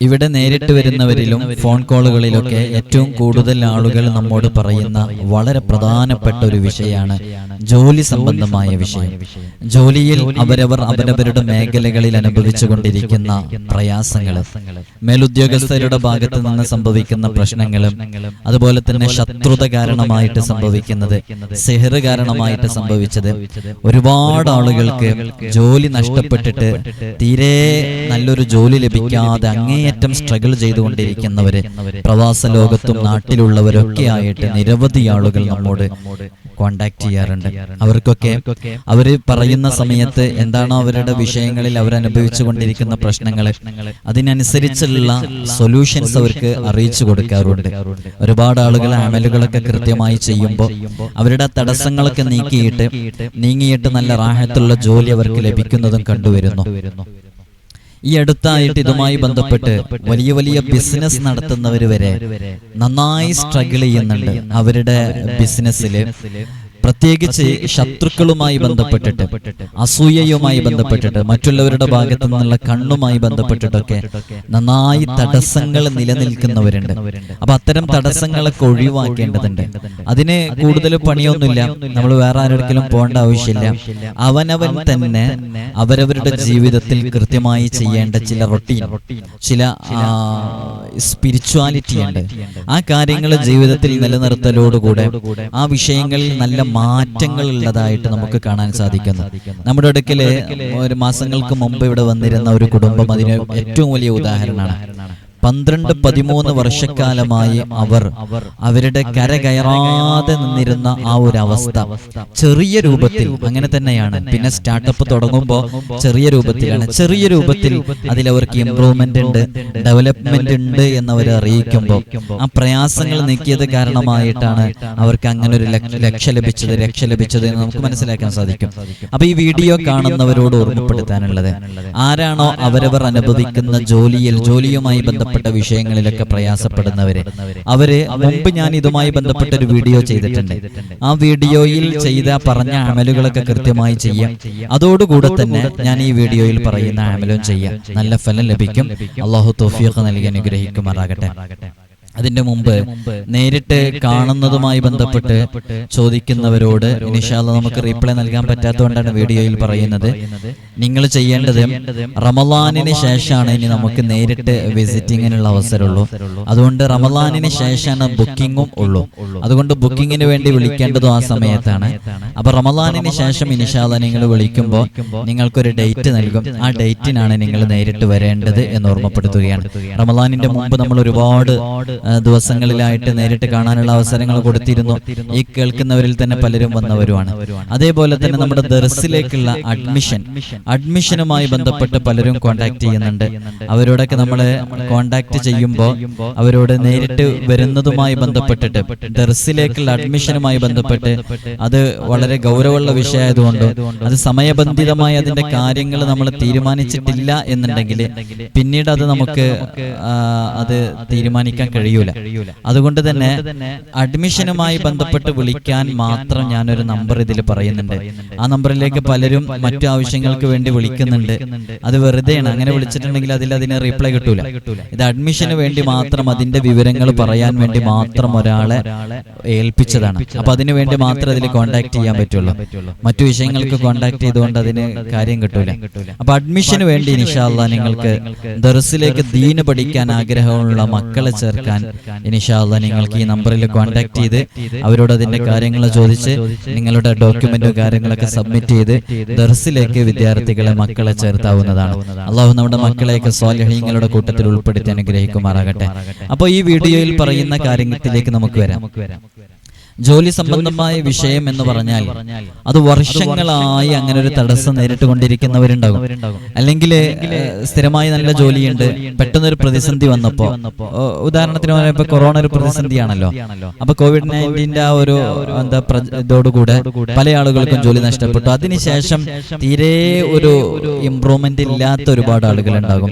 ഇവിടെ നേരിട്ട് വരുന്നവരിലും ഫോൺ കോളുകളിലൊക്കെ ഏറ്റവും കൂടുതൽ ആളുകൾ നമ്മോട് പറയുന്ന വളരെ പ്രധാനപ്പെട്ട ഒരു വിഷയമാണ് ജോലി സംബന്ധമായ വിഷയം. ജോലിയിൽ അവരവർ അവരവരുടെ മേഖലകളിൽ അനുഭവിച്ചുകൊണ്ടിരിക്കുന്ന പ്രയാസങ്ങൾ. മേലുദ്യോഗസ്ഥരുടെ ഭാഗത്ത് നിന്ന് സംഭവിക്കുന്ന പ്രശ്നങ്ങളും അതുപോലെ തന്നെ ശത്രുത കാരണമായിട്ട് സംഭവിക്കുന്നത് സെഹറ് കാരണമായിട്ട് സംഭവിച്ചത് ഒരുപാട് ആളുകൾക്ക് ജോലി നഷ്ടപ്പെട്ടിട്ട് തീരെ നല്ലൊരു ജോലി ലഭിക്കാതെ അങ്ങേയറ്റം സ്ട്രഗിൾ ചെയ്തുകൊണ്ടിരിക്കുന്നവര് പ്രവാസ ലോകത്തും നാട്ടിലുള്ളവരൊക്കെ ആയിട്ട് നിരവധി ആളുകൾ നമ്മോട് കോണ്ടാക്ട് ചെയ്യാറുണ്ട്. അവർക്കൊക്കെ അവർ പറയുന്ന സമയത്ത് എന്താണ് അവരുടെ വിഷയങ്ങളിൽ അവർ അനുഭവിച്ചു കൊണ്ടിരിക്കുന്ന പ്രശ്നങ്ങൾ അതിനനുസരിച്ചുള്ള സൊല്യൂഷൻസ് അവർക്ക് അറിയിച്ചു കൊടുക്കാറുണ്ട്. ഒരുപാട് ആളുകൾ അമലുകളൊക്കെ കൃത്യമായി ചെയ്യുമ്പോൾ അവരുടെ തടസ്സങ്ങളൊക്കെ നീക്കിയിട്ട് നീങ്ങിയിട്ട് നല്ല റാഹത്തുള്ള ജോലി അവർക്ക് ലഭിക്കുന്നതും കണ്ടുവരുന്നു. ഈ അടുത്തായിട്ട് ഇതുമായി ബന്ധപ്പെട്ട് വലിയ വലിയ ബിസിനസ് നടത്തുന്നവർ വരെ നന്നായി സ്ട്രഗിൾ ചെയ്യുന്നുണ്ട്. അവരുടെ ബിസിനസ്സിൽ പ്രത്യേകിച്ച് ശത്രുക്കളുമായി ബന്ധപ്പെട്ടിട്ട് അസൂയയുമായി ബന്ധപ്പെട്ടിട്ട് മറ്റുള്ളവരുടെ ഭാഗത്തു നിന്നുള്ള കണ്ണുമായി ബന്ധപ്പെട്ടിട്ടൊക്കെ നന്നായി തടസ്സങ്ങൾ നിലനിൽക്കുന്നവരുണ്ട്. അപ്പൊ അത്തരം തടസ്സങ്ങളൊക്കെ ഒഴിവാക്കേണ്ടതുണ്ട്. അതിന് കൂടുതൽ പണിയൊന്നുമില്ല. നമ്മൾ വേറെ ആരോടെങ്കിലും പോകേണ്ട ആവശ്യമില്ല. അവനവൻ തന്നെ അവരവരുടെ ജീവിതത്തിൽ കൃത്യമായി ചെയ്യേണ്ട ചില റൊട്ടീൻ ചില സ്പിരിച്വാലിറ്റി ഉണ്ട്. ആ കാര്യങ്ങൾ ജീവിതത്തിൽ നിലനിർത്തലോടുകൂടെ ആ വിഷയങ്ങളിൽ നല്ല മാറ്റങ്ങൾ ഉള്ളതായിട്ട് നമുക്ക് കാണാൻ സാധിക്കുന്നു. നമ്മുടെ അടുക്കൽ ഒരു മാസങ്ങൾക്ക് മുമ്പ് ഇവിടെ വന്നിരുന്ന ഒരു കുടുംബം അതിന് ഏറ്റവും വലിയ ഉദാഹരണമാണ്. പന്ത്രണ്ട് പതിമൂന്ന് വർഷക്കാലമായി അവർ അവരുടെ കര കയറാതെ നിന്നിരുന്ന ആ ഒരു അവസ്ഥ. ചെറിയ രൂപത്തിൽ അങ്ങനെ തന്നെയാണ്. പിന്നെ സ്റ്റാർട്ടപ്പ് തുടങ്ങുമ്പോൾ ചെറിയ രൂപത്തിലാണ്. ചെറിയ രൂപത്തിൽ അതിൽ അവർക്ക് ഇംപ്രൂവ്മെന്റ് ഉണ്ട്. ഡെവലപ്മെന്റ് ഉണ്ട് എന്നവർ അറിയിക്കുമ്പോൾ ആ പ്രയാസങ്ങൾ നീക്കിയത് കാരണമായിട്ടാണ് അവർക്ക് അങ്ങനെ ഒരു ലക്ഷ- ലഭിച്ചത്. രക്ഷ ലഭിച്ചത് എന്ന് നമുക്ക് മനസ്സിലാക്കാൻ സാധിക്കും. അപ്പൊ ഈ വീഡിയോ കാണുന്നവരോട് ഓർമ്മപ്പെടുത്താനുള്ളത് ആരാണോ അവരവർ അനുഭവിക്കുന്ന ജോലിയിൽ ജോലിയുമായി ബന്ധപ്പെട്ട വിഷയങ്ങളിലൊക്കെ പ്രയാസപ്പെടുന്നവര്. അവർ മുമ്പ് ഞാൻ ഇതുമായി ബന്ധപ്പെട്ട ഒരു വീഡിയോ ചെയ്തിട്ടുണ്ട്. ആ വീഡിയോയിൽ ചെയ്ത പറഞ്ഞ അമലുകളൊക്കെ കൃത്യമായി ചെയ്യാം. അതോടുകൂടെ തന്നെ ഞാൻ ഈ വീഡിയോയിൽ പറയുന്ന അമലും ചെയ്യാം. നല്ല ഫലം ലഭിക്കും. അള്ളാഹു തോഫിയൊക്കെ നൽകി അനുഗ്രഹിക്കുമാറാകട്ടെ. അതിന്റെ മുമ്പ് നേരിട്ട് കാണുന്നതുമായി ബന്ധപ്പെട്ട് ചോദിക്കുന്നവരോട് ഇനിഷാല്ല നമുക്ക് റീപ്ലൈ നൽകാൻ പറ്റാത്തതുകൊണ്ടാണ് വീഡിയോയിൽ പറയുന്നത്. നിങ്ങൾ ചെയ്യേണ്ടത് റമലാനിന് ശേഷമാണ് ഇനി നമുക്ക് നേരിട്ട് വിസിറ്റിങ്ങിനുള്ള അവസരമുള്ളൂ. അതുകൊണ്ട് റമലാനിന് ശേഷമാണ് ബുക്കിങ്ങും ഉള്ളൂ. അതുകൊണ്ട് ബുക്കിങ്ങിന് വേണ്ടി വിളിക്കേണ്ടതും ആ സമയത്താണ്. അപ്പൊ റമലാനിന് ശേഷം ഇനിഷാല്ല നിങ്ങൾ വിളിക്കുമ്പോൾ നിങ്ങൾക്കൊരു ഡേറ്റ് നൽകും. ആ ഡേറ്റിനാണ് നിങ്ങൾ നേരിട്ട് വരേണ്ടത് എന്ന് ഓർമ്മപ്പെടുത്തുകയാണ്. റമലാനിന്റെ മുമ്പ് നമ്മൾ ഒരുപാട് ദിവസങ്ങളിലായിട്ട് നേരിട്ട് കാണാനുള്ള അവസരങ്ങൾ കൊടുത്തിരുന്നു. ഈ കേൾക്കുന്നവരിൽ തന്നെ പലരും വന്നവരുമാണ്. അതേപോലെ തന്നെ നമ്മുടെ ദർസിലേക്കുള്ള അഡ്മിഷൻ. അഡ്മിഷനുമായി ബന്ധപ്പെട്ട് പലരും കോണ്ടാക്ട് ചെയ്യുന്നുണ്ട്. അവരോടൊക്കെ നമ്മൾ കോണ്ടാക്ട് ചെയ്യുമ്പോൾ അവരോട് നേരിട്ട് വരുന്നതുമായി ബന്ധപ്പെട്ടിട്ട് ദർസിലേക്കുള്ള അഡ്മിഷനുമായി ബന്ധപ്പെട്ട് അത് വളരെ ഗൗരവമുള്ള വിഷയമായതുകൊണ്ട് അത് സമയബന്ധിതമായി അതിന്റെ കാര്യങ്ങൾ നമ്മൾ തീരുമാനിച്ചിട്ടില്ല എന്നുണ്ടെങ്കിൽ പിന്നീട് അത് നമുക്ക് അത് തീരുമാനിക്കാൻ കഴിയൂല. അതുകൊണ്ട് തന്നെ അഡ്മിഷനുമായി ബന്ധപ്പെട്ട് വിളിക്കാൻ മാത്രം ഞാനൊരു നമ്പർ ഇതിൽ പറയുന്നുണ്ട്. ആ നമ്പറിലേക്ക് പലരും മറ്റു ആവശ്യങ്ങൾക്ക് വേണ്ടി വിളിക്കുന്നുണ്ട്. അത് വെറുതെയാണ് അങ്ങനെ വിളിച്ചിട്ടുണ്ടെങ്കിൽ അതിൽ അതിന് റീപ്ലൈ കിട്ടൂല. ഇത് അഡ്മിഷന് വേണ്ടി മാത്രം അതിന്റെ വിവരങ്ങൾ പറയാൻ വേണ്ടി മാത്രം ഒരാളെ ഏൽപ്പിച്ചതാണ്. അപ്പൊ അതിനു വേണ്ടി മാത്രം അതിൽ കോൺടാക്ട് ചെയ്യാൻ പറ്റുള്ളൂ. മറ്റു വിഷയങ്ങൾക്ക് കോൺടാക്ട് ചെയ്തുകൊണ്ട് അതിന് കാര്യം കിട്ടൂല. അപ്പൊ അഡ്മിഷന് വേണ്ടി ഇനിഷാല്ല നിങ്ങൾക്ക് ദർസിലേക്ക് ദീന് പഠിക്കാൻ ആഗ്രഹമുള്ള മക്കളെ ചേർക്കാൻ ഇനിഷാല്ല നിങ്ങൾക്ക് ഈ നമ്പറിൽ കോൺടാക്ട് ചെയ്ത് അവരോട് അതിന്റെ കാര്യങ്ങൾ ചോദിച്ച് നിങ്ങളുടെ ഡോക്യുമെന്റും കാര്യങ്ങളൊക്കെ സബ്മിറ്റ് ചെയ്ത് ദർസിലേക്ക് വിദ്യാർത്ഥികളെ മക്കളെ ചേർത്താവുന്നതാണ്. അള്ളാഹു നമ്മുടെ മക്കളെയൊക്കെ സ്വാലഹീങ്ങളുടെ കൂട്ടത്തിൽ ഉൾപ്പെടുത്തി അനുഗ്രഹിക്കുമാറാകട്ടെ. അപ്പോൾ ഈ വീഡിയോയിൽ പറയുന്ന കാര്യത്തിലേക്ക് നമുക്ക് വരാം. ജോലി സംബന്ധമായ വിഷയം എന്ന് പറഞ്ഞാൽ അത് വർഷങ്ങളായി അങ്ങനെ ഒരു തടസ്സം നേരിട്ട് കൊണ്ടിരിക്കുന്നവരുണ്ടാകും. അല്ലെങ്കിൽ സ്ഥിരമായി നല്ല ജോലിയുണ്ട് പെട്ടെന്നൊരു പ്രതിസന്ധി വന്നപ്പോ. ഉദാഹരണത്തിന് പറയുമ്പോ കൊറോണ ഒരു പ്രതിസന്ധിയാണല്ലോ. അപ്പൊ കോവിഡ് നയന്റീന്റെ ആ ഒരു എന്താ ഇതോടുകൂടെ പല ആളുകൾക്കും ജോലി നഷ്ടപ്പെട്ടു. അതിനുശേഷം തീരെ ഒരു ഇംപ്രൂവ്മെന്റ് ഇല്ലാത്ത ഒരുപാട് ആളുകൾ ഉണ്ടാകും.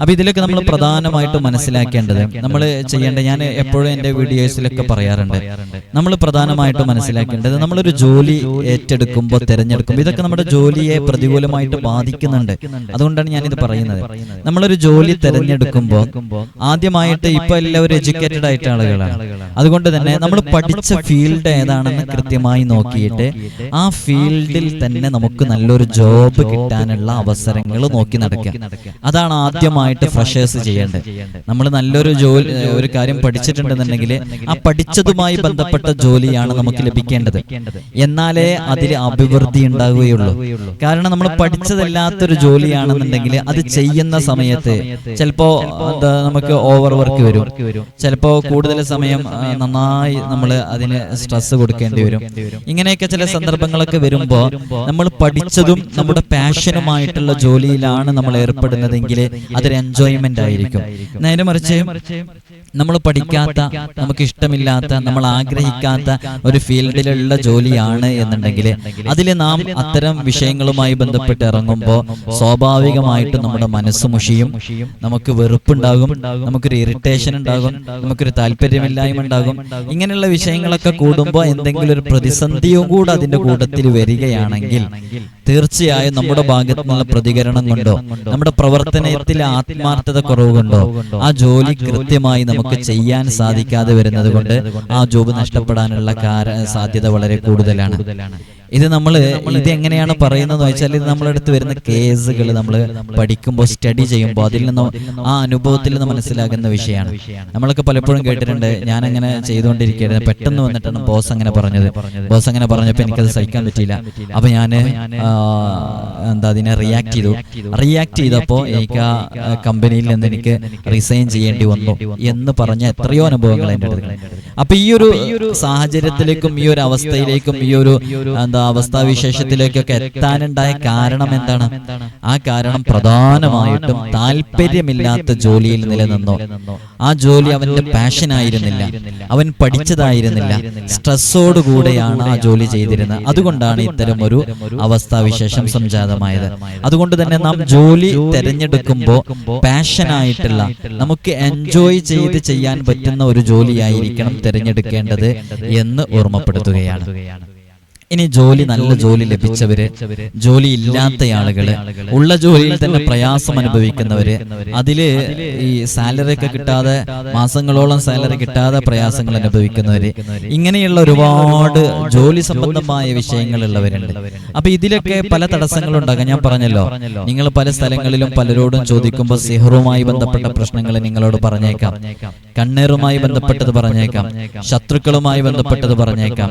അപ്പൊ ഇതിലൊക്കെ നമ്മൾ പ്രധാനമായിട്ട് മനസ്സിലാക്കേണ്ടത് നമ്മൾ ചെയ്യേണ്ട ഞാൻ എപ്പോഴും എന്റെ വീഡിയോസിലൊക്കെ പറയാറുണ്ട്. നമ്മൾ പ്രധാനമായിട്ടും മനസ്സിലാക്കേണ്ടത് നമ്മളൊരു ജോലി ഏറ്റെടുക്കുമ്പോൾ തിരഞ്ഞെടുക്കുമ്പോൾ ഇതൊക്കെ നമ്മുടെ ജോലിയെ പ്രതികൂലമായിട്ട് ബാധിക്കുന്നുണ്ട്. അതുകൊണ്ടാണ് ഞാനിത് പറയുന്നത്. നമ്മളൊരു ജോലി തിരഞ്ഞെടുക്കുമ്പോൾ ആദ്യമായിട്ട് ഇപ്പൊ എല്ലാവരും എഡ്യൂക്കേറ്റഡ് ആയിട്ട് ആളുകളാണ്. അതുകൊണ്ട് തന്നെ നമ്മൾ പഠിച്ച ഫീൽഡ് ഏതാണെന്ന് കൃത്യമായി നോക്കിയിട്ട് ആ ഫീൽഡിൽ തന്നെ നമുക്ക് നല്ലൊരു ജോബ് കിട്ടാനുള്ള അവസരങ്ങൾ നോക്കി നടക്കുക. അതാണ് ആദ്യമായിട്ട് ഫ്രഷേഴ്സ് ചെയ്യേണ്ടത്. നമ്മൾ നല്ലൊരു ജോലി ഒരു കാര്യം പഠിച്ചിട്ടുണ്ടെന്നുണ്ടെങ്കിൽ ആ പഠിച്ചതുമായി ബന്ധപ്പെട്ട ജോലിയാണ് നമുക്ക് ലഭിക്കേണ്ടത്. എന്നാലേ അതിൽ അഭിവൃദ്ധി ഉണ്ടാവുകയുള്ളൂ. കാരണം നമ്മൾ പഠിച്ചതല്ലാത്തൊരു ജോലിയാണെന്നുണ്ടെങ്കിൽ അത് ചെയ്യുന്ന സമയത്ത് ചിലപ്പോ നമുക്ക് ഓവർ വർക്ക് വരും. ചിലപ്പോ കൂടുതൽ സമയം നന്നായി നമ്മൾ അതിന് സ്ട്രെസ് കൊടുക്കേണ്ടി വരും. ഇങ്ങനെയൊക്കെ ചില സന്ദർഭങ്ങളൊക്കെ വരുമ്പോ നമ്മൾ പഠിച്ചതും നമ്മുടെ പാഷനുമായിട്ടുള്ള ജോലിയിലാണ് നമ്മൾ ഏർപ്പെടുന്നതെങ്കിൽ അതൊരു എൻജോയ്മെന്റ് ആയിരിക്കും. നേരെ മറിച്ച് നമ്മൾ പഠിക്കാത്ത നമുക്ക് ഇഷ്ടമില്ലാത്ത നമ്മൾ ആഗ്രഹിക്കാത്ത ഒരു ഫീൽഡിലുള്ള ജോലിയാണ് എന്നുണ്ടെങ്കിൽ അതിൽ നാം അത്തരം വിഷയങ്ങളുമായി ബന്ധപ്പെട്ട് ഇറങ്ങുമ്പോൾ സ്വാഭാവികമായിട്ടും നമ്മുടെ മനസ്സ് മുഷിയും നമുക്ക് വെറുപ്പുണ്ടാകും നമുക്കൊരു ഇറിറ്റേഷൻ ഉണ്ടാകും നമുക്കൊരു താല്പര്യമില്ലായ്മ ഉണ്ടാകും. ഇങ്ങനെയുള്ള വിഷയങ്ങളൊക്കെ കൂടുമ്പോൾ എന്തെങ്കിലും ഒരു പ്രതിസന്ധിയും കൂടെ അതിന്റെ കൂട്ടത്തിൽ വരികയാണെങ്കിൽ തീർച്ചയായും നമ്മുടെ ഭാഗത്തു നിന്നുള്ള പ്രതികരണം കൊണ്ടോ നമ്മുടെ പ്രവർത്തനത്തിലെ ആത്മാർത്ഥത കുറവ് കൊണ്ടോ ആ ജോലി കൃത്യമായി നമുക്ക് ചെയ്യാൻ സാധിക്കാതെ വരുന്നത് കൊണ്ട് ആ ജോബ് നഷ്ടപ്പെടാനുള്ള സാധ്യത വളരെ കൂടുതലാണ്. ഇത് നമ്മൾ ഇത് എങ്ങനെയാണ് പറയുന്നത് വെച്ചാൽ ഇത് നമ്മളെടുത്ത് വരുന്ന കേസുകൾ നമ്മൾ പഠിക്കുമ്പോൾ സ്റ്റഡി ചെയ്യുമ്പോൾ അതിൽ നിന്ന് ആ അനുഭവത്തിൽ നിന്ന് മനസ്സിലാകുന്ന വിഷയമാണ്. നമ്മളൊക്കെ പലപ്പോഴും കേട്ടിട്ടുണ്ട് ഞാൻ അങ്ങനെ ചെയ്തുകൊണ്ടിരിക്കുകയായിരുന്നു പെട്ടെന്ന് വന്നിട്ടാണ് ബോസ് അങ്ങനെ പറഞ്ഞത്. ബോസ് അങ്ങനെ പറഞ്ഞപ്പോൾ എനിക്കത് സഹിക്കാൻ പറ്റിയില്ല. അപ്പൊ ഞാൻ എന്താ അതിനെ റിയാക്ട് ചെയ്തു. റിയാക്ട് ചെയ്തപ്പോൾ എനിക്ക് ആ കമ്പനിയിൽ നിന്ന് എനിക്ക് റിസൈൻ ചെയ്യേണ്ടി വന്നു എന്ന് പറഞ്ഞ എത്രയോ അനുഭവങ്ങൾ എന്റെ അടുത്ത് അപ്പൊ ഈ ഒരു സാഹചര്യത്തിലേക്കും ഈ ഒരു അവസ്ഥയിലേക്കും ഈ ഒരു എന്താ അവസ്ഥാവിശേഷത്തിലേക്കൊക്കെ എത്താനുണ്ടായ കാരണം എന്താണ്? ആ കാരണം പ്രധാനമായിട്ടും താല്പര്യമില്ലാത്ത ജോലിയിൽ നിലനിന്നോ. ആ ജോലി അവന്റെ പാഷൻ ആയിരുന്നില്ല. അവൻ പഠിച്ചതായിരുന്നില്ല. സ്ട്രെസ്സോടുകൂടെയാണ് ആ ജോലി ചെയ്തിരുന്നത്. അതുകൊണ്ടാണ് ഇത്തരം ഒരു അവസ്ഥാവിശേഷം സംജാതമായത്. അതുകൊണ്ട് തന്നെ നാം ജോലി തിരഞ്ഞെടുക്കുമ്പോൾ പാഷനായിട്ടുള്ള നമുക്ക് എൻജോയ് ചെയ്ത് ചെയ്യാൻ പറ്റുന്ന ഒരു ജോലിയായിരിക്കണം തിരഞ്ഞെടുക്കേണ്ടത് എന്ന് ഓർമ്മപ്പെടുത്തുകയാണ്. ഇനി ജോലി നല്ല ജോലി ലഭിച്ചവര് ജോലി ഇല്ലാത്ത ആളുകൾ ഉള്ള ജോലിയിൽ തന്നെ പ്രയാസം അനുഭവിക്കുന്നവര് അതിൽ ഈ സാലറി ഒക്കെ കിട്ടാതെ മാസങ്ങളോളം സാലറി കിട്ടാതെ പ്രയാസങ്ങൾ അനുഭവിക്കുന്നവര് ഇങ്ങനെയുള്ള ഒരുപാട് ജോലി സംബന്ധമായ വിഷയങ്ങൾ ഉള്ളവരുണ്ട് അപ്പൊ ഇതിലൊക്കെ പല തടസ്സങ്ങളുണ്ടാകാം. ഞാൻ പറഞ്ഞല്ലോ. നിങ്ങൾ പല സ്ഥലങ്ങളിലും പലരോടും ചോദിക്കുമ്പോൾ സിഹറുമായി ബന്ധപ്പെട്ട പ്രശ്നങ്ങൾ നിങ്ങളോട് പറഞ്ഞേക്കാം. കണ്ണേറുമായി ബന്ധപ്പെട്ടത് പറഞ്ഞേക്കാം. ശത്രുക്കളുമായി ബന്ധപ്പെട്ടത് പറഞ്ഞേക്കാം.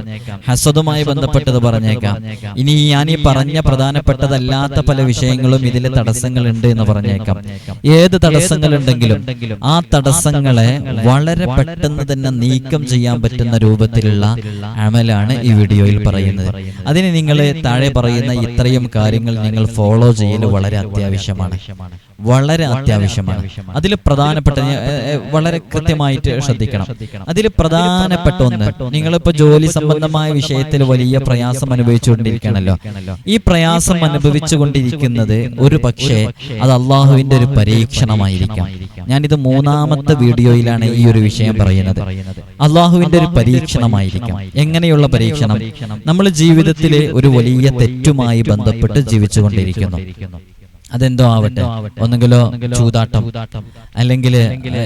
ഹസദുമായി ബന്ധപ്പെട്ടത് പറഞ്ഞേക്കാം. ഇനി ഞാൻ ഈ പറഞ്ഞ പ്രധാനപ്പെട്ടതല്ലാത്ത പല വിഷയങ്ങളും ഇതിലെ തടസ്സങ്ങളുണ്ട് എന്ന് പറഞ്ഞേക്കാം. ഏത് തടസ്സങ്ങളുണ്ടെങ്കിലും ആ തടസ്സങ്ങളെ വളരെ പെട്ടെന്ന് തന്നെ നീക്കം ചെയ്യാൻ പറ്റുന്ന രൂപത്തിലുള്ള അമലാണ് ഈ വീഡിയോയിൽ പറയുന്നത്. അതിന് നിങ്ങൾ താഴെ പറയുന്ന ഇത്രയും കാര്യങ്ങൾ നിങ്ങൾ ഫോളോ ചെയ്യൽ വളരെ അത്യാവശ്യമാണ്. വളരെ അത്യാവശ്യമാണ്. അതിൽ പ്രധാനപ്പെട്ട വളരെ കൃത്യമായിട്ട് ശ്രദ്ധിക്കണം. അതിൽ പ്രധാനപ്പെട്ട ഒന്ന് നിങ്ങളിപ്പോ ജോലി സംബന്ധമായ വിഷയത്തിൽ വലിയ പ്രയാസം അനുഭവിച്ചുകൊണ്ടിരിക്കണല്ലോ. ഈ പ്രയാസം അനുഭവിച്ചുകൊണ്ടിരിക്കുന്നത് ഒരു പക്ഷേ അത് അള്ളാഹുവിന്റെ ഒരു പരീക്ഷണമായിരിക്കാം. ഞാനിത് മൂന്നാമത്തെ വീഡിയോയിലാണ് ഈ ഒരു വിഷയം പറയുന്നത്. അള്ളാഹുവിന്റെ ഒരു പരീക്ഷണമായിരിക്കാം. എങ്ങനെയുള്ള പരീക്ഷണം? നമ്മൾ ജീവിതത്തിലെ ഒരു വലിയ തെറ്റുമായി ബന്ധപ്പെട്ട് ജീവിച്ചുകൊണ്ടിരിക്കുന്നു. അതെന്തോ ആവട്ടെ? ഒന്നെങ്കിലോ ചൂതാട്ടം. അല്ലെങ്കിൽ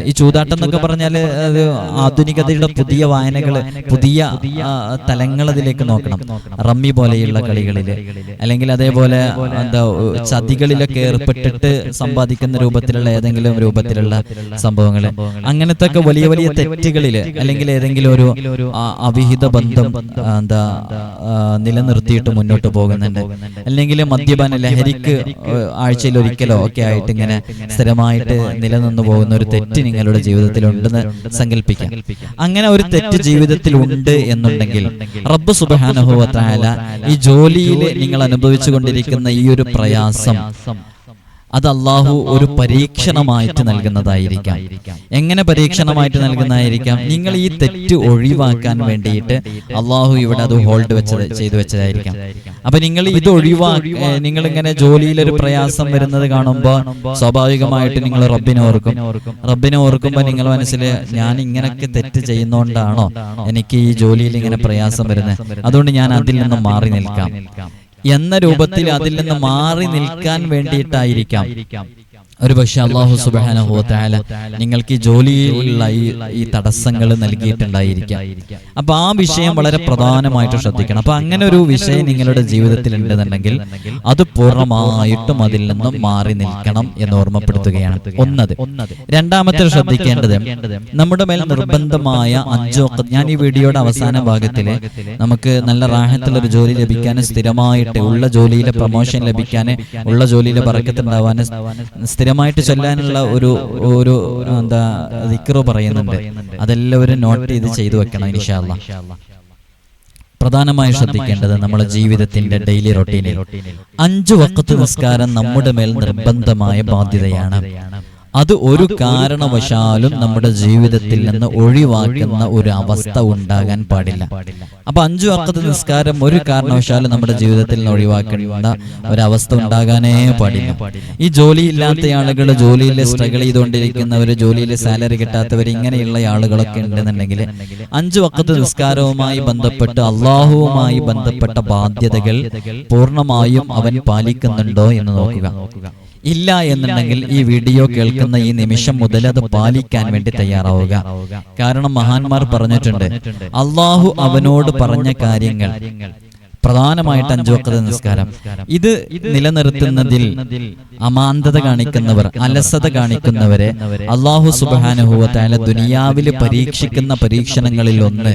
ഈ ചൂതാട്ടം എന്നൊക്കെ പറഞ്ഞാൽ അത് ആധുനികതയുടെ പുതിയ വായനകൾ പുതിയ തലങ്ങൾ അതിലേക്ക് നോക്കണം. റമ്മി പോലെയുള്ള കളികളിൽ അല്ലെങ്കിൽ അതേപോലെ എന്താ ചതികളിലൊക്കെ ഏർപ്പെട്ടിട്ട് സമ്പാദിക്കുന്ന രൂപത്തിലുള്ള ഏതെങ്കിലും രൂപത്തിലുള്ള സംഭവങ്ങൾ. അങ്ങനത്തെ ഒക്കെ വലിയ വലിയ തെറ്റുകളിൽ അല്ലെങ്കിൽ ഏതെങ്കിലും ഒരു അവിഹിത ബന്ധം എന്താ നിലനിർത്തിയിട്ട് മുന്നോട്ട് പോകുന്നുണ്ട്. അല്ലെങ്കിൽ മദ്യപാന ലഹരിക്ക് ആഴ്ചയിൽ ഒരിക്കലോ ഒക്കെ ആയിട്ട് ഇങ്ങനെ സ്ഥിരമായിട്ട് നിലനിന്ന് പോകുന്ന ഒരു തെറ്റ് നിങ്ങളുടെ ജീവിതത്തിൽ ഉണ്ടെന്ന് സങ്കല്പിക്കാം. അങ്ങനെ ഒരു തെറ്റ് ജീവിതത്തിൽ ഉണ്ട് എന്നുണ്ടെങ്കിൽ റബ്ബ് സുബാനുഭവത്തായ ഈ ജോലിയിൽ നിങ്ങൾ അനുഭവിച്ചു കൊണ്ടിരിക്കുന്ന ഈ ഒരു പ്രയാസം അത് അള്ളാഹു ഒരു പരീക്ഷണമായിട്ട് നൽകുന്നതായിരിക്കാം. എങ്ങനെ പരീക്ഷണമായിട്ട് നൽകുന്നതായിരിക്കാം? നിങ്ങൾ ഈ തെറ്റ് ഒഴിവാക്കാൻ വേണ്ടിയിട്ട് അള്ളാഹു ഇവിടെ അത് ഹോൾഡ് വെച്ചത് ചെയ്തു വെച്ചതായിരിക്കാം. അപ്പൊ നിങ്ങൾ ഇത് ഒഴിവാ നിങ്ങൾ ഇങ്ങനെ ജോലിയിൽ ഒരു പ്രയാസം വരുന്നത് കാണുമ്പോൾ സ്വാഭാവികമായിട്ട് നിങ്ങൾ റബ്ബിനെ ഓർക്കും. റബ്ബിനെ ഓർക്കുമ്പോൾ നിങ്ങൾ മനസ്സിൽ ഞാൻ ഇങ്ങനൊക്കെ തെറ്റ് ചെയ്യുന്നോണ്ടാണോ എനിക്ക് ഈ ജോലിയിൽ ഇങ്ങനെ പ്രയാസം വരുന്നത്? അതുകൊണ്ട് ഞാൻ അതിൽ നിന്ന് മാറി നിൽക്കാം. എന്ന രൂപത്തിൽ അതിൽ നിന്ന് മാറി നിൽക്കാൻ വേണ്ടിയിട്ടായിരിക്കാം. ഒരു പക്ഷെ അള്ളാഹു സുബാനഹുല നിങ്ങൾക്ക് ഈ ജോലിയിലുള്ള ഈ ഈ തടസ്സങ്ങൾ നൽകിയിട്ടുണ്ടായിരിക്കാം. അപ്പൊ ആ വിഷയം വളരെ പ്രധാനമായിട്ട് ശ്രദ്ധിക്കണം. അപ്പൊ അങ്ങനെ ഒരു വിഷയം നിങ്ങളുടെ ജീവിതത്തിൽ ഉണ്ടെന്നുണ്ടെങ്കിൽ അത് പൂർണമായിട്ടും അതിൽ നിന്നും മാറി നിൽക്കണം എന്ന് ഓർമ്മപ്പെടുത്തുകയാണ്. ഒന്നത്. രണ്ടാമത്തെ ശ്രദ്ധിക്കേണ്ടത് നമ്മുടെ മേൽ നിർബന്ധമായ അഞ്ചോ ഞാൻ ഈ വീഡിയോയുടെ അവസാന ഭാഗത്തിൽ നമുക്ക് നല്ല റാഹത്തുള്ള ഒരു ജോലി ലഭിക്കാൻ സ്ഥിരമായിട്ട് ഉള്ള ജോലിയിലെ പ്രൊമോഷൻ ലഭിക്കാൻ ഉള്ള ജോലിയിലെ പറക്കത്തുണ്ടാവാൻ സ്ഥിരമായിട്ട് ചൊല്ലാനുള്ള ഒരു ഒരു എന്താ ദിക്റോ പറയുന്നുണ്ട്. അതെല്ലാവരും നോട്ട് ചെയ്ത് ചെയ്തു വെക്കണം ഇൻഷാല്ല പ്രധാനമായും ശ്രദ്ധിക്കേണ്ടത് നമ്മുടെ ജീവിതത്തിന്റെ ഡെയിലി റൊട്ടീനിൽ അഞ്ചു വക്കത്ത് നിസ്കാരം നമ്മുടെ മേൽ നിർബന്ധമായ ബാധ്യതയാണ്. അത് ഒരു കാരണവശാലും നമ്മുടെ ജീവിതത്തിൽ നിന്ന് ഒഴിവാക്കുന്ന ഒരു അവസ്ഥ ഉണ്ടാകാൻ പാടില്ല. അപ്പൊ അഞ്ചു അക്കത്തെ നിസ്കാരം ഒരു കാരണവശാലും നമ്മുടെ ജീവിതത്തിൽ നിന്ന് ഒഴിവാക്കേണ്ട ഒരവസ്ഥ ഉണ്ടാകാനേ പാടില്ല. ഈ ജോലിയില്ലാത്ത ആളുകൾ ജോലിയിൽ സ്ട്രഗിൾ ചെയ്തുകൊണ്ടിരിക്കുന്നവർ ജോലിയിൽ സാലറി കിട്ടാത്തവർ ഇങ്ങനെയുള്ള ആളുകളൊക്കെ ഉണ്ടെന്നുണ്ടെങ്കിൽ അഞ്ചു വക്കത്ത് നിസ്കാരവുമായി ബന്ധപ്പെട്ട് അള്ളാഹുവുമായി ബന്ധപ്പെട്ട ബാധ്യതകൾ പൂർണമായും അവൻ പാലിക്കുന്നുണ്ടോ എന്ന് നോക്കുക. ഇല്ല എന്നുണ്ടെങ്കിൽ ഈ വീഡിയോ കേൾക്കുന്ന ഈ നിമിഷം മുതൽ അത് പാലിക്കാൻ വേണ്ടി തയ്യാറാവുക. കാരണം മഹാന്മാർ പറഞ്ഞിട്ടുണ്ട് അള്ളാഹു അവനോട് പറഞ്ഞ കാര്യങ്ങൾ പ്രധാനമായിട്ട് അഞ്ചു വക്കത നിസ്കാരം. ഇത് നിലനിർത്തുന്നതിൽ അമാന്തത കാണിക്കുന്നവർ അലസത കാണിക്കുന്നവരെ അള്ളാഹു സുബാനുഭവത്തായ ദുനിയാവിൽ പരീക്ഷിക്കുന്ന പരീക്ഷണങ്ങളിൽ ഒന്ന്.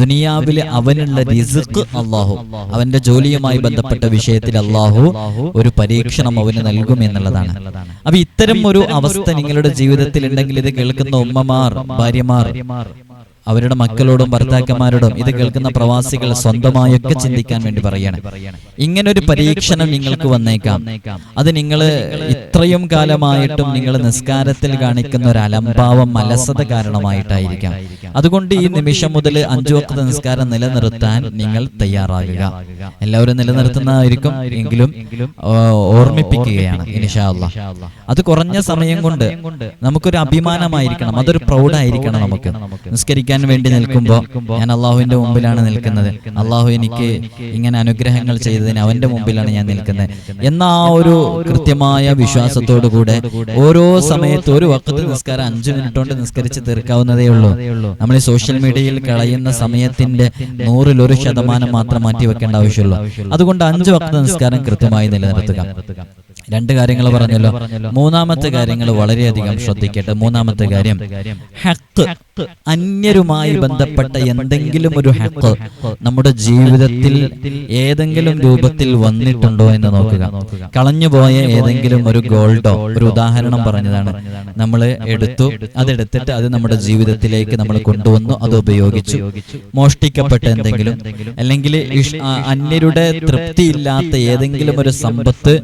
ദുനിയാവിൽ അവനുള്ള റിസുക്ക് അള്ളാഹു. അവന്റെ ജോലിയുമായി ബന്ധപ്പെട്ട വിഷയത്തിൽ അള്ളാഹു ഒരു പരീക്ഷണം അവന് നൽകും എന്നുള്ളതാണ്. അപ്പൊ ഇത്തരം ഒരു അവസ്ഥ നിങ്ങളുടെ ജീവിതത്തിൽ ഉണ്ടെങ്കിൽ ഇത് കേൾക്കുന്ന ഉമ്മമാർ ഭാര്യമാർ അവരുടെ മക്കളോടും ഭർത്താക്കന്മാരോടും ഇത് കേൾക്കുന്ന പ്രവാസികൾ സ്വന്തമായൊക്കെ ചിന്തിക്കാൻ വേണ്ടി പറയാണ്. ഇങ്ങനൊരു പരീക്ഷണം നിങ്ങൾക്ക് വന്നേക്കാം. അത് നിങ്ങൾ ഇത്രയും കാലമായിട്ടും നിങ്ങൾ നിസ്കാരത്തിൽ കാണിക്കുന്ന ഒരു അലംഭാവം അലസത കാരണമായിട്ടായിരിക്കാം. അതുകൊണ്ട് ഈ നിമിഷം മുതൽ അഞ്ചു വക്ത നിസ്കാരം നിലനിർത്താൻ നിങ്ങൾ തയ്യാറാകുക. എല്ലാവരും നിലനിർത്തുന്നതായിരിക്കും എങ്കിലും ഓർമ്മിപ്പിക്കുകയാണ് ഇനിഷാ അത് കുറഞ്ഞ സമയം കൊണ്ട് നമുക്കൊരു അഭിമാനമായിരിക്കണം. അതൊരു പ്രൗഡായിരിക്കണം നമുക്ക്. നിസ്കരിക്കാൻ വേണ്ടി നിൽക്കുമ്പോൾ ഞാൻ അള്ളാഹുവിന്റെ മുമ്പിലാണ് നിൽക്കുന്നത്. അള്ളാഹു എനിക്ക് ഇങ്ങനെ അനുഗ്രഹങ്ങൾ ചെയ്തതിന് അവന്റെ മുമ്പിലാണ് ഞാൻ നിൽക്കുന്നത്. എന്ന ആ ഒരു കൃത്യമായ വിശ്വാസത്തോടു കൂടെ ഓരോ സമയത്ത് ഒരു വക്കത്ത് നിസ്കാരം അഞ്ചു മിനിറ്റ് കൊണ്ട് നിസ്കരിച്ച് തീർക്കാവുന്നതേ ഉള്ളൂ. നമ്മൾ ഈ സോഷ്യൽ മീഡിയയിൽ കളയുന്ന സമയത്തിന്റെ നൂറിൽ ഒരു ശതമാനം മാത്രം മാറ്റി വെക്കേണ്ട ആവശ്യമുള്ളൂ. അതുകൊണ്ട് അഞ്ചു വക്കത്ത് നിസ്കാരം കൃത്യമായി നിലനിർത്തുക. രണ്ട് കാര്യങ്ങൾ പറഞ്ഞല്ലോ. മൂന്നാമത്തെ കാര്യങ്ങൾ വളരെയധികം ശ്രദ്ധിക്കട്ടെ. മൂന്നാമത്തെ കാര്യം ഹക്ക് അന്യരുമായി ബന്ധപ്പെട്ട എന്തെങ്കിലും ഒരു ഹക്ക് നമ്മുടെ ജീവിതത്തിൽ ഏതെങ്കിലും രൂപത്തിൽ വന്നിട്ടുണ്ടോ എന്ന് നോക്കുക. കളഞ്ഞുപോയ ഏതെങ്കിലും ഒരു ഗോൾഡോ ഒരു ഉദാഹരണം പറഞ്ഞതാണ്. നമ്മൾ എടുത്തു അതെടുത്തിട്ട് അത് നമ്മുടെ ജീവിതത്തിലേക്ക് നമ്മൾ കൊണ്ടുവന്നു അത് ഉപയോഗിച്ചു മോഷ്ടിക്കപ്പെട്ട എന്തെങ്കിലും അല്ലെങ്കിൽ അന്യരുടെ തൃപ്തിയില്ലാത്ത ഏതെങ്കിലും ഒരു സമ്പത്ത്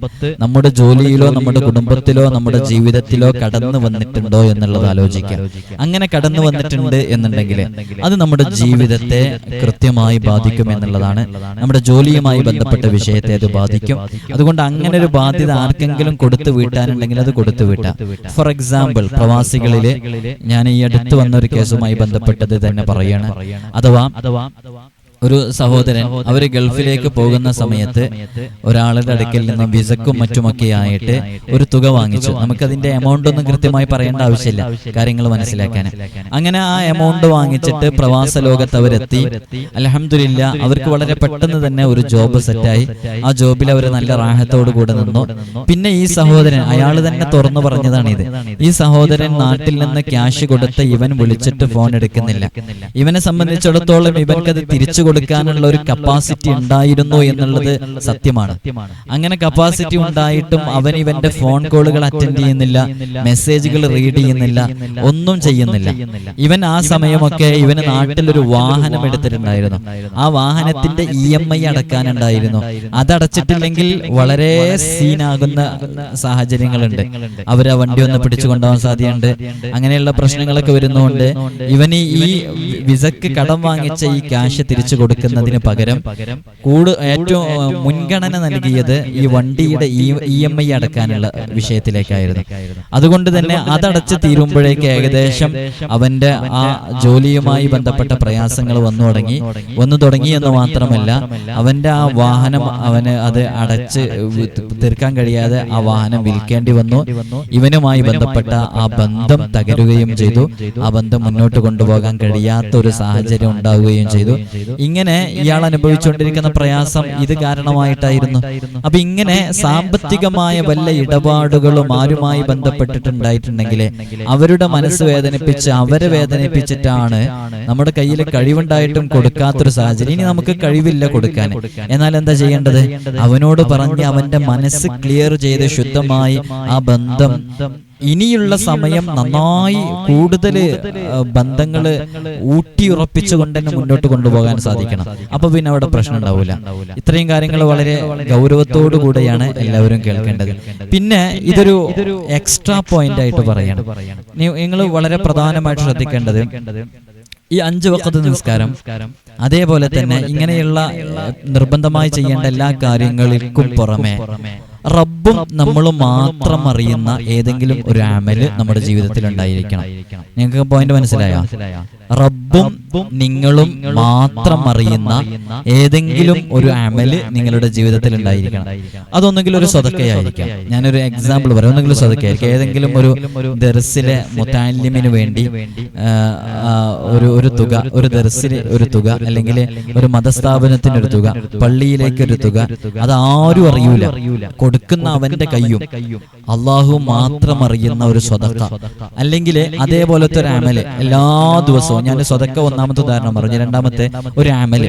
നമ്മുടെ ജോലിയിലോ നമ്മുടെ കുടുംബത്തിലോ നമ്മുടെ ജീവിതത്തിലോ കടന്നു വന്നിട്ടുണ്ടോ എന്നുള്ളത് ആലോചിക്കാം. അങ്ങനെ കടന്നു വന്നിട്ടുണ്ട് എന്നുണ്ടെങ്കിൽ അത് നമ്മുടെ ജീവിതത്തെ കൃത്യമായി ബാധിക്കും എന്നുള്ളതാണ്. നമ്മുടെ ജോലിയുമായി ബന്ധപ്പെട്ട വിഷയത്തെ അത് ബാധിക്കും. അതുകൊണ്ട് അങ്ങനെ ഒരു ബാധ്യത ആർക്കെങ്കിലും കൊടുത്തു വീട്ടാനുണ്ടെങ്കിൽ അത് കൊടുത്തു വീട്ടാം. ഫോർ എക്സാമ്പിൾ പ്രവാസികളിൽ ഞാൻ ഈ അടുത്ത് വന്ന ഒരു കേസുമായി ബന്ധപ്പെട്ടത് തന്നെ പറയാണ്. അഥവാ ഒരു സഹോദരൻ അവർ ഗൾഫിലേക്ക് പോകുന്ന സമയത്ത് ഒരാളുടെ അടുക്കൽ നിന്ന് വിസക്കും മറ്റുമൊക്കെ ആയിട്ട് ഒരു തുക വാങ്ങിച്ചു. നമുക്കതിന്റെ എമൗണ്ട് ഒന്നും കൃത്യമായി പറയേണ്ട ആവശ്യമില്ല. കാര്യങ്ങൾ മനസ്സിലാക്കാൻ. അങ്ങനെ ആ എമൗണ്ട് വാങ്ങിച്ചിട്ട് പ്രവാസ ലോകത്ത് അവരെത്തി. അലഹമില്ല അവർക്ക് വളരെ പെട്ടെന്ന് തന്നെ ഒരു ജോബ് സെറ്റായി. ആ ജോബിൽ അവർ നല്ല റാഹത്തോട് കൂടെ നിന്നു. പിന്നെ ഈ സഹോദരൻ അയാൾ തന്നെ തുറന്നു പറഞ്ഞതാണ് ഇത് ഈ സഹോദരൻ നാട്ടിൽ നിന്ന് ക്യാഷ് കൊടുത്ത് ഇവൻ വിളിച്ചിട്ട് ഫോൺ എടുക്കുന്നില്ല. ഇവനെ സംബന്ധിച്ചിടത്തോളം ഇവൻക്കത് തിരിച്ചു കൊടുക്കാനുള്ള ഒരു കപ്പാസിറ്റി ഉണ്ടായിരുന്നു എന്നുള്ളത് സത്യമാണ്. അങ്ങനെ കപ്പാസിറ്റി ഉണ്ടായിട്ടും അവൻ ഇവന്റെ ഫോൺ കോളുകൾ അറ്റൻഡ് ചെയ്യുന്നില്ല മെസ്സേജുകൾ റീഡ് ചെയ്യുന്നില്ല ഒന്നും ചെയ്യുന്നില്ല. ഇവൻ ആ സമയമൊക്കെ ഇവന് നാട്ടിലൊരു വാഹനം എടുത്തിട്ടുണ്ടായിരുന്നു. ആ വാഹനത്തിന്റെ ഇ എം ഐ അടക്കാനുണ്ടായിരുന്നു. അതടച്ചിട്ടില്ലെങ്കിൽ വളരെ സീനാകുന്ന സാഹചര്യങ്ങളുണ്ട്. അവർ ആ വണ്ടി ഒന്ന് പിടിച്ചു കൊണ്ടുപോകാൻ സാധ്യതയുണ്ട്. അങ്ങനെയുള്ള പ്രശ്നങ്ങളൊക്കെ വരുന്നതുകൊണ്ട് ഇവന് ഈ വിസക്ക് കടം വാങ്ങിച്ച ഈ ക്യാഷ് തിരിച്ചു കൊടുക്കുന്നതിന് പകരം കൂട് ഏറ്റവും മുൻഗണന നൽകിയത് ഈ വണ്ടിയുടെ ഇ എം ഐ അടക്കാനുള്ള വിഷയത്തിലേക്കായിരുന്നു. അതുകൊണ്ട് തന്നെ അതടച്ച് തീരുമ്പോഴേക്ക് ഏകദേശം അവന്റെ ആ ജോലിയുമായി ബന്ധപ്പെട്ട പ്രയാസങ്ങൾ വന്നു തുടങ്ങി. വന്നു തുടങ്ങി. എന്ന് മാത്രമല്ല അവന്റെ ആ വാഹനം അവന് അത് അടച്ച് തീർക്കാൻ കഴിയാതെ ആ വാഹനം വിൽക്കേണ്ടി വന്നു. ഇവനുമായി ബന്ധപ്പെട്ട ആ ബന്ധം തകരുകയും ചെയ്തു. ആ ബന്ധം മുന്നോട്ട് കൊണ്ടുപോകാൻ കഴിയാത്ത ഒരു സാഹചര്യം ഉണ്ടാവുകയും ചെയ്തു. ഇങ്ങനെ ഇയാൾ അനുഭവിച്ചുകൊണ്ടിരിക്കുന്ന പ്രയാസം ഇത് കാരണമായിട്ടായിരുന്നു. അപ്പൊ ഇങ്ങനെ സാമ്പത്തികമായ വല്ല ഇടപാടുകളും ആരുമായി ബന്ധപ്പെട്ടിട്ടുണ്ടായിട്ടുണ്ടെങ്കിൽ അവരുടെ മനസ്സ് വേദനിപ്പിച്ച് അവരെ വേദനിപ്പിച്ചിട്ടാണ് നമ്മുടെ കയ്യിൽ കഴിവുണ്ടായിട്ടും കൊടുക്കാത്തൊരു സാഹചര്യം. ഇനി നമുക്ക് കഴിവില്ല കൊടുക്കാൻ. എന്നാൽ എന്താ ചെയ്യേണ്ടത്? അവനോട് പറഞ്ഞ് അവന്റെ മനസ്സ് ക്ലിയർ ചെയ്ത് ശുദ്ധമായി ആ ബന്ധം ഇനിയുള്ള സമയം നന്നായി കൂടുതൽ ബന്ധങ്ങൾ ഊട്ടിയുറപ്പിച്ചുകൊണ്ട് തന്നെ മുന്നോട്ട് കൊണ്ടുപോകാൻ സാധിക്കണം. അപ്പൊ പിന്നെ അവിടെ പ്രശ്നം ഉണ്ടാവില്ല ഇത്രയും കാര്യങ്ങൾ വളരെ ഗൗരവത്തോടു കൂടെയാണ് എല്ലാവരും കേൾക്കേണ്ടത്. പിന്നെ ഇതൊരു എക്സ്ട്രാ പോയിന്റ് ആയിട്ട് പറയണം. നിങ്ങൾ വളരെ പ്രധാനമായിട്ട് ശ്രദ്ധിക്കേണ്ടത് ഈ അഞ്ച് വക്കത്ത് നിസ്കാരം അതേപോലെ തന്നെ ഇങ്ങനെയുള്ള നിർബന്ധമായി ചെയ്യേണ്ട എല്ലാ കാര്യങ്ങൾക്കും പുറമെ റബ്ബും നമ്മളും മാത്രം അറിയുന്ന ഏതെങ്കിലും ഒരു അമൽ നമ്മുടെ ജീവിതത്തിൽ ഉണ്ടായിരിക്കണം. നിങ്ങൾക്ക് പോയിന്റ് മനസ്സിലായ? റബ്ബും നിങ്ങളും മാത്രം അറിയുന്ന ഏതെങ്കിലും ഒരു അമൽ നിങ്ങളുടെ ജീവിതത്തിൽ ഉണ്ടായിരിക്കണം. അതൊന്നെങ്കിലും ഒരു സ്വതക്കയായിരിക്കാം. ഞാനൊരു എക്സാമ്പിൾ പറയാം. ഒന്നെങ്കിലും സ്വതക്കയായിരിക്കും. ഏതെങ്കിലും ഒരു ദർസിലെ മുത്താലിമിന് വേണ്ടി ഒരു ഒരു തുക ഒരു ദർസിന് ഒരു തുക അല്ലെങ്കിൽ ഒരു മതസ്ഥാപനത്തിന് ഒരു തുക പള്ളിയിലേക്ക് ഒരു തുക അത് ആരും അറിയൂല. കൊടുക്കുന്ന അവന്റെ കയ്യും. അള്ളാഹു മാത്രം അറിയുന്ന ഒരു സ്വതക്ക. അല്ലെങ്കിൽ അതേപോലത്തെ ഒരു അമൽ. എല്ലാ ദിവസവും ഞാൻ സ്വതക്ക ഒന്നാമത്തെ ഉദാഹരണം പറഞ്ഞു. രണ്ടാമത്തെ ഒരു അമൽ.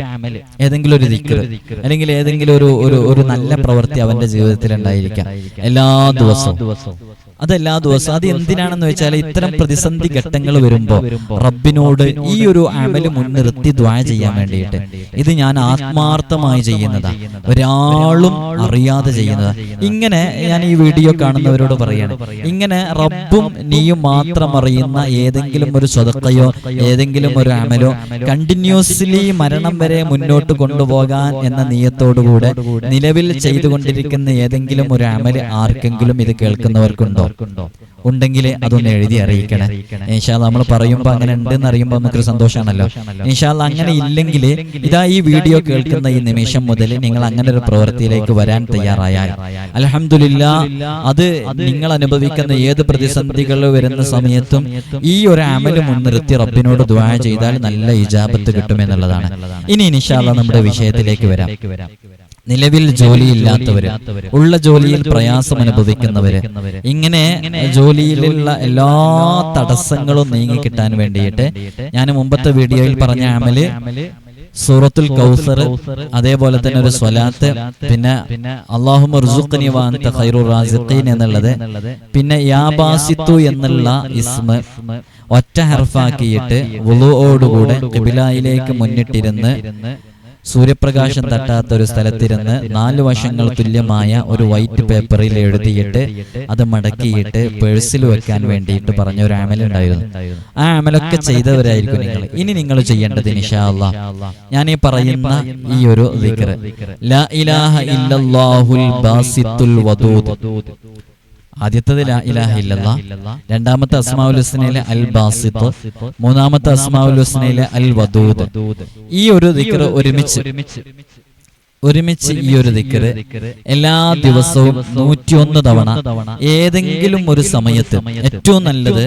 ഏതെങ്കിലും ഒരു ദിക്കർ അല്ലെങ്കിൽ ഏതെങ്കിലും ഒരു ഒരു ഒരു നല്ല പ്രവൃത്തി അവന്റെ ജീവിതത്തിൽ ഉണ്ടായിരിക്കാം എല്ലാ ദിവസവും. അതെല്ലാ ദിവസവും. അത് എന്തിനാണെന്ന് വെച്ചാൽ ഇത്തരം പ്രതിസന്ധി ഘട്ടങ്ങൾ വരുമ്പോൾ റബ്ബിനോട് ഈ ഒരു അമൽ മുൻനിർത്തി ദ്വാ ചെയ്യാൻ വേണ്ടിയിട്ട്. ഇത് ഞാൻ ആത്മാർത്ഥമായി ചെയ്യുന്നതാ. ഒരാളും അറിയാതെ ചെയ്യുന്നതാ. ഇങ്ങനെ ഞാൻ ഈ വീഡിയോ കാണുന്നവരോട് പറയാണ്. ഇങ്ങനെ റബ്ബും നീയും മാത്രം അറിയുന്ന ഏതെങ്കിലും ഒരു സ്വതക്കയോ ഏതെങ്കിലും ഒരു അമലോ കണ്ടിന്യൂസ്ലി മരണം വരെ മുന്നോട്ട് കൊണ്ടുപോകാൻ എന്ന നീയത്തോടുകൂടെ നിലവിൽ ചെയ്തുകൊണ്ടിരിക്കുന്ന ഏതെങ്കിലും ഒരു അമൽ ആർക്കെങ്കിലും ഇത് കേൾക്കുന്നവർക്കുണ്ടോ? ഉണ്ടെങ്കിൽ അതൊന്ന് എഴുതി അറിയിക്കണേ. ഇൻഷാൽ നമ്മൾ പറയുമ്പോൾ അങ്ങനെ ഉണ്ടെന്ന് അറിയുമ്പോൾ നമുക്കൊരു സന്തോഷമാണല്ലോ ഇൻഷാൽ അങ്ങനെ ഇല്ലെങ്കിൽ ഇതാ ഈ വീഡിയോ കേൾക്കുന്ന ഈ നിമിഷം മുതൽ നിങ്ങൾ അങ്ങനെ ഒരു പ്രവൃത്തിയിലേക്ക് വരാൻ തയ്യാറായാൽ അലഹമില്ല അത് നിങ്ങൾ അനുഭവിക്കുന്ന ഏത് പ്രതിസന്ധികൾ വരുന്ന സമയത്തും ഈ ഒരു അമൽ മുൻനിർത്തി റബ്ബിനോട് ദ്വാര ചെയ്താൽ നല്ല ഇജാബത്ത് കിട്ടുമെന്നുള്ളതാണ്. ഇനി ഇൻഷാല്ല നമ്മുടെ വിഷയത്തിലേക്ക് വരാം. നിലവിൽ ജോലിയില്ലാത്തവര് ഉള്ള ജോലിയിൽ പ്രയാസം അനുഭവിക്കുന്നവര് ഇങ്ങനെ ജോലിയിലുള്ള എല്ലാ തടസ്സങ്ങളും നീങ്ങി കിട്ടാൻ വേണ്ടിയിട്ട് ഞാൻ മുമ്പത്തെ വീഡിയോയിൽ പറഞ്ഞ അമൽ സൂറത്തുൽ കൗസർ അതേപോലെ തന്നെ ഒരു സ്വലാത്ത് പിന്നെ അള്ളാഹു എന്നുള്ളത് പിന്നെ യാബാസിത്തു എന്നുള്ള ഇസ്മ ഒറ്റ ഹർഫാക്കിയിട്ട് വുളുവോടുകൂടെ കിബിലായിലേക്ക് മുന്നിട്ടിരുന്ന് സൂര്യപ്രകാശം തട്ടാത്ത ഒരു സ്ഥലത്തിരുന്ന് നാല് വശങ്ങൾ തുല്യമായ ഒരു വൈറ്റ് പേപ്പറിൽ എഴുതിയിട്ട് അത് മടക്കിയിട്ട് പേഴ്സിൽ വെക്കാൻ വേണ്ടിയിട്ട് പറഞ്ഞ ഒരു ആമൽ ഉണ്ടായിരുന്നു ആ ആമലൊക്കെ ചെയ്തവരായിരിക്കും നിങ്ങൾ. ഇനി നിങ്ങൾ ചെയ്യേണ്ടത് ഇൻഷാ അല്ലാ. ഞാൻ ഈ പറയുന്ന ഈ ഒരു ലാ ഇലാഹ ഇല്ലല്ലാഹുൽ ബാസിത്തുൽ വദൂദ്. ആദ്യത്തത് ലാ ഇലാഹ ഇല്ലല്ലാ. രണ്ടാമത്തെ അസ്മാഉൽ ഹുസ്നയിലെ അൽ ബാസിത്ത് മൂന്നാമത്തെ അസ്മാഉൽ ഹുസ്നയിലെ അൽ വദൂദ് ഈ ഒരു ഒരുമിച്ച്. ഒരുമിച്ച് ഈ ഒരു ദിക്കര് എല്ലാ ദിവസവും നൂറ്റിയൊന്ന് തവണ ഏതെങ്കിലും ഒരു സമയത്ത് ഏറ്റവും നല്ലത്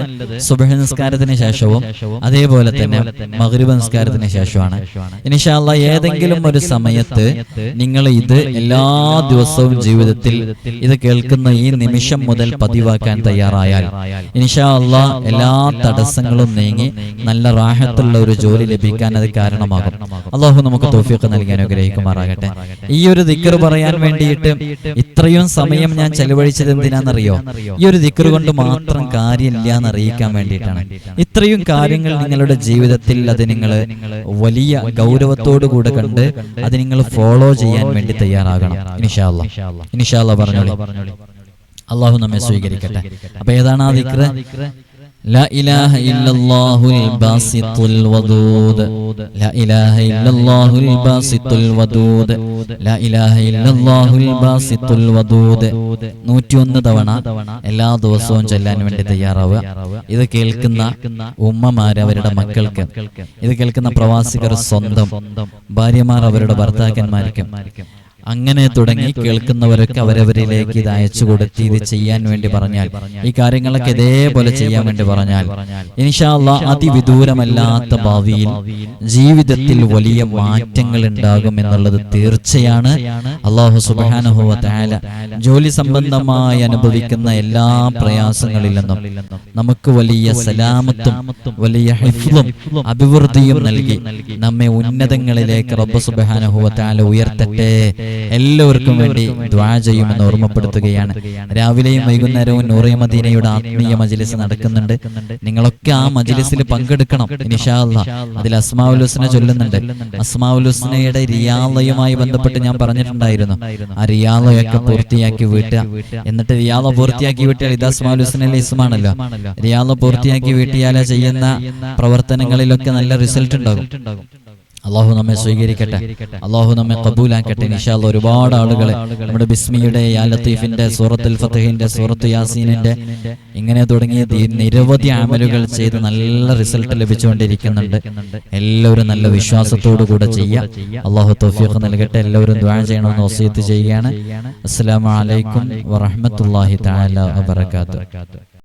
സുബഹനസ്കാരത്തിന് ശേഷവും അതേപോലെ തന്നെ മകരുബ നിസ്കാരത്തിന് ശേഷമാണ് ഇനിഷാല്ല ഏതെങ്കിലും ഒരു സമയത്ത് നിങ്ങൾ ഇത് എല്ലാ ദിവസവും ജീവിതത്തിൽ ഇത് കേൾക്കുന്ന ഈ നിമിഷം മുതൽ പതിവാക്കാൻ തയ്യാറായാൽ ഇനിഷാല്ല എല്ലാ തടസ്സങ്ങളും നീങ്ങി നല്ല റാഹത്തുള്ള ഒരു ജോലി ലഭിക്കാൻ അത് കാരണമാകും. അള്ളാഹു നമുക്ക് തോഫിയൊക്കെ നൽകാൻ ആഗ്രഹിക്കുമാറാകട്ടെ ഈ ഒരു ദിക്കർ പറയാൻ വേണ്ടിയിട്ട് ഇത്രയും സമയം ഞാൻ ചെലവഴിച്ചത് എന്തിനാണെന്നറിയോ? ഈ ഒരു ദിക്കർ കൊണ്ട് മാത്രം കാര്യമില്ല എന്ന് അറിയിക്കാൻ വേണ്ടിയിട്ടാണ്. ഇത്രയും കാര്യങ്ങൾ നിങ്ങളുടെ ജീവിതത്തിൽ അത് നിങ്ങൾ വലിയ ഗൗരവത്തോടു കൂടെ കണ്ട് അത് നിങ്ങൾ ഫോളോ ചെയ്യാൻ വേണ്ടി തയ്യാറാകണം. ഇനിഷാല്ല ഇനിഷാല്ല പറഞ്ഞോളൂ. അള്ളാഹു നമ്മെ സ്വീകരിക്കട്ടെ. അപ്പൊ ഏതാണ് ആ ദിക്റ് لا إله إلا الله الباسط الودود لا إله إلا الله الباسط الودود لا إله إلا الله الباسط الودود നൂറ്റിയൊന്ന് തവണ എല്ലാ ദിവസവും ചൊല്ലാൻ വേണ്ടി തയ്യാറാവുക ഇത് കേൾക്കുന്ന ഉമ്മമാർ അവരുടെ മക്കൾക്ക് ഇത് കേൾക്കുന്ന പ്രവാസികർ സ്വന്തം ഭാര്യമാർ അവരുടെ ഭർത്താക്കന്മാർക്ക് അങ്ങനെ തുടങ്ങി കേൾക്കുന്നവരൊക്കെ അവരവരിലേക്ക് ഇത് അയച്ചു കൊടുത്ത് ഇത് ചെയ്യാൻ വേണ്ടി പറഞ്ഞാൽ ഈ കാര്യങ്ങളൊക്കെ ഇതേപോലെ ചെയ്യാൻ വേണ്ടി പറഞ്ഞാൽ ഇൻഷാല്ല അതിവിദൂരമല്ലാത്ത ഭാവിയിൽ ജീവിതത്തിൽ വലിയ മാറ്റങ്ങൾ ഉണ്ടാകും എന്നുള്ളത് തീർച്ചയാണ്. അള്ളാഹു സുബാനുഭവ താല ജോലി സംബന്ധമായി അനുഭവിക്കുന്ന എല്ലാ പ്രയാസങ്ങളിൽ നിന്നും നമുക്ക് വലിയ സലാമത്തും വലിയ ഹിഫ്ലും അഭിവൃദ്ധിയും നൽകി നമ്മെ ഉന്നതങ്ങളിലേക്ക് റബ്ബ് സുബാനുഭവ താല ഉയർത്തട്ടെ. എല്ലാവർക്കും വേണ്ടി ദ്വാ ചെയ്യുമെന്ന് ഓർമ്മപ്പെടുത്തുകയാണ്. രാവിലെയും വൈകുന്നേരവും നൂറിയ മദീനയുടെ ആത്മീയ മജ്ലിസ് നടക്കുന്നുണ്ട്. നിങ്ങളൊക്കെ ആ മജ്ലിസിൽ പങ്കെടുക്കണം അതിൽ അസ്മാഉൽ ഹുസ്ന ചൊല്ലുന്നുണ്ട്. അസ്മാഉൽ ഹുസ്നയുടെ റിയാളയുമായി ബന്ധപ്പെട്ട് ഞാൻ പറഞ്ഞിട്ടുണ്ടായിരുന്നു. ആ റിയാലയൊക്കെ പൂർത്തിയാക്കി വീട്ടുക എന്നിട്ട് റിയാല പൂർത്തിയാക്കി വീട്ടിയാൽ ഇത് ഹുസ്നയിലെ ഇസ്മാണല്ലോ. റിയാല പൂർത്തിയാക്കി വീട്ടിയാലെ ചെയ്യുന്ന പ്രവർത്തനങ്ങളിലൊക്കെ നല്ല റിസൾട്ട് ഉണ്ടാകും. അള്ളാഹു നമ്മെ സ്വീകരിക്കട്ടെ. അള്ളാഹു നമ്മെ കബൂലാക്കട്ടെ നിഷാദ് ഒരുപാട് ആളുകളെ. നമ്മുടെ ബിസ്മിയുടെ യാ ലത്തീഫിന്റെ സൂറത്തുൽ ഫത്തഹിന്റെ സൂറത്ത് യാസീനിന്റെ ഇങ്ങനെ തുടങ്ങിയ നിരവധി അമലുകൾ ചെയ്ത് നല്ല റിസൾട്ട് ലഭിച്ചുകൊണ്ടിരിക്കുന്നുണ്ട്. എല്ലാവരും നല്ല വിശ്വാസത്തോടു കൂടെ ചെയ്യാം. അള്ളാഹു തൗഫീഖ് നൽകട്ടെ. എല്ലാവരും ദ്വാ ചെയ്യണമെന്ന് വസീത്ത് ചെയ്യുകയാണ്. അസ്സലാമു അലൈക്കും താല വബറകാതുഹു.